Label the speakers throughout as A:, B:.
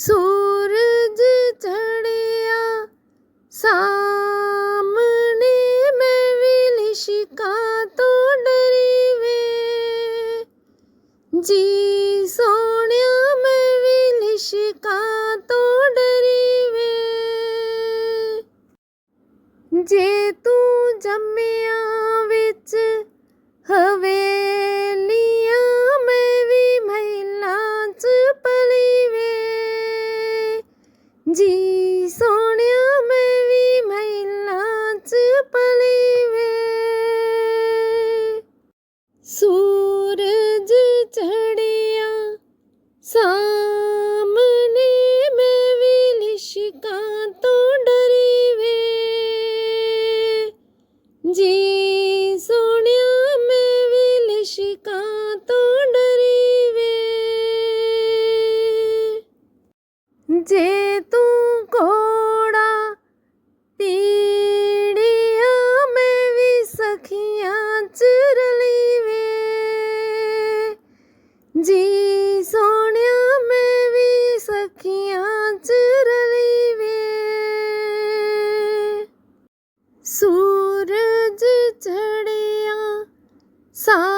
A: ਸੂਰਜ ਚੜਿਆ, ਸਾਹਮਣੇ ਮੈਂ ਵੀ ਲਿਸ਼ਕਾਂ ਤੋਂ ਡਰੀ ਵੇ। ਜੀ ਸੋਹਣਿਆ, ਮੈਂ ਵੀ ਲਿਸ਼ਕਾਂ ਤੋਂ ਡਰੀ ਵੇ। ਜੇ ਤੂੰ ਜੰਮਿਆ ਵਿੱਚ ਹਵੇ ਜੇ ਤੂੰ ਕੋੜਾ ਪੀੜਿਆ ਮੈਂ ਵੀ ਸਖੀਆਂ ਚ ਰਲੀ ਵੇ ਜੀ ਸੋਹਣਿਆ ਮੈਂ ਵੀ ਸਖੀਆਂ ਚ ਰਲੀ ਵੇ ਸੂਰਜ ਚੜਿਆ ਸਾਹਮਣੇ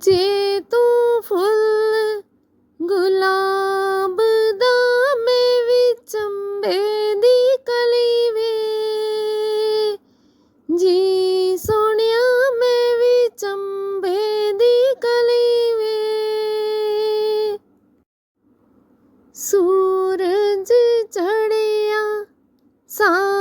A: ਜੇ ਤੂੰ ਫੁੱਲ ਗੁਲਾਬ ਦਾ ਮੈਂ ਵੀ ਚੰਬੇ ਦੀ ਕਲੀ ਵੇ, ਜੀ ਸੋਹਣਿਆ ਮੈਂ ਵੀ ਚੰਬੇ ਦੀ ਕਲੀ ਵੇ। ਸੂਰਜ ਚੜਿਆ ਸਾ